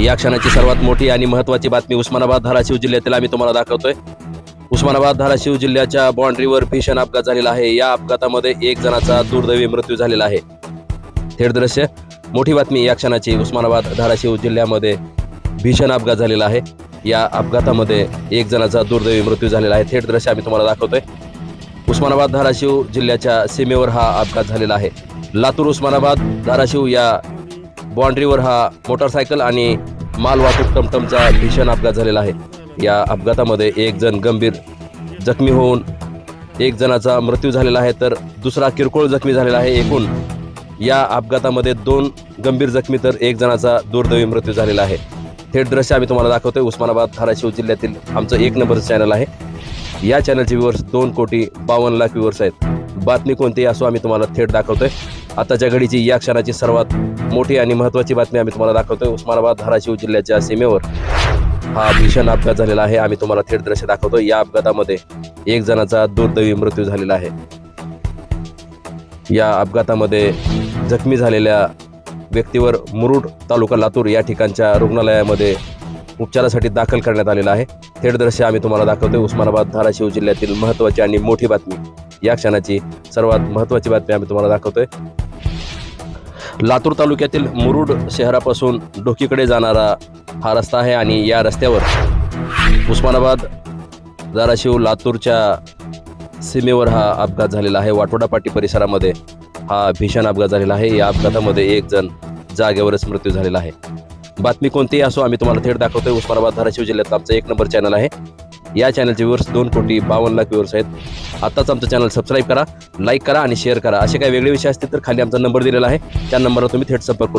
या क्षणाची सर्वात मोठी आणि महत्त्वाची बातमी उस्मानाबाद धाराशिव जिल्ह्यातील आम्ही तुम्हाला दाखवतोय. उस्मानाबाद धाराशिव जिल्ह्याच्या बाँड्रीवर भीषण अपघात झालेला आहे. या अपघातामध्ये एक जणाचा दुर्दैवी मृत्यू झालेला आहे. थेट दृश्य मोठी बातमी या क्षणाची उस्मानाबाद धाराशिव जिल्ह्यामध्ये भीषण अपघात झालेला आहे. या अपघातामध्ये एक जणाचा दुर्दैवी मृत्यू झालेला आहे. थेट दृश्य आम्ही तुम्हाला दाखवतोय. उस्मानाबाद धाराशिव जिल्ह्याच्या सीमेवर हा अपघात झालेला आहे. लातूर उस्मानाबाद धाराशिव या बाँड्रीवर हा मोटरसायकल आणि मालवाहतूक टमटमचा भीषण अपघात झालेला आहे. या अपघातामध्ये एक जण गंभीर जखमी होऊन एक जणाचा मृत्यू झालेला आहे तर दुसरा किरकोळ जखमी झालेला आहे. एकूण या अपघातामध्ये दोन गंभीर जखमी तर एक जणाचा दुर्दैवी मृत्यू झालेला आहे. थेट दृश्य आम्ही तुम्हाला दाखवतोय. उस्मानाबाद धाराशिव जिल्ह्यातील आमचं एक नंबरचं चॅनल आहे. या चॅनलचे व्ह्यूवर्स दोन कोटी बावन्न लाख व्ह्यूवर्स आहेत. बातमी कोणतीही असो आम्ही तुम्हाला थेट दाखवतोय. आताच्या घडीची या क्षणाची सर्वात मोठी आणि महत्त्वाची बातमी आम्ही तुम्हाला दाखवतोय. उस्मानाबाद धाराशिव जिल्ह्याच्या सीमेवर हा भीषण अपघात झालेला आहे. आम्ही तुम्हाला थेट दृश्य दाखवतो या अपघातामध्ये एक जणाचा दुर्दैवी मृत्यू झालेला आहे. या अपघातामध्ये जखमी झालेल्या व्यक्तीवर मुरुड तालुका लातूर या ठिकाणच्या रुग्णालयामध्ये उपचारासाठी दाखल करण्यात आलेला आहे. थेट दृश्य आम्ही तुम्हाला दाखवतोय. उस्मानाबाद धाराशिव जिल्ह्यातील महत्त्वाची आणि मोठी बातमी या क्षणाची सर्वात महत्त्वाची बातमी आम्ही तुम्हाला दाखवतोय. लातूर तालुक्यातील मुरुड शहरापासून डोकीकडे जाणारा हा रस्ता आहे आणि या रस्त्यावर उस्मानाबाद धाराशिव लातूरच्या सीमेवर हा अपघात झालेला आहे. वाटोडा पाटी परिसरामध्ये हा भीषण अपघात झालेला आहे. या अपघातामध्ये एक जण जागेवरच मृत्यू झालेला आहे. बातमी कोणतीही असो आम्ही तुम्हाला थेट दाखवतोय. उस्मानाबाद धाराशिव जिल्ह्यात आमचं एक नंबर चॅनल आहे. या चॅनलचे व्ह्यूवर्स दोन कोटी बावन्न लाख व्ह्यूवर्स आहेत. आत्ताच आमचं चॅनल सबस्क्राईब करा लाईक करा आणि शेअर करा. असे काही वेगळे विषय असतील तर खाली आमचा नंबर दिलेला आहे. त्या नंबरवर तुम्ही थेट संपर्क करू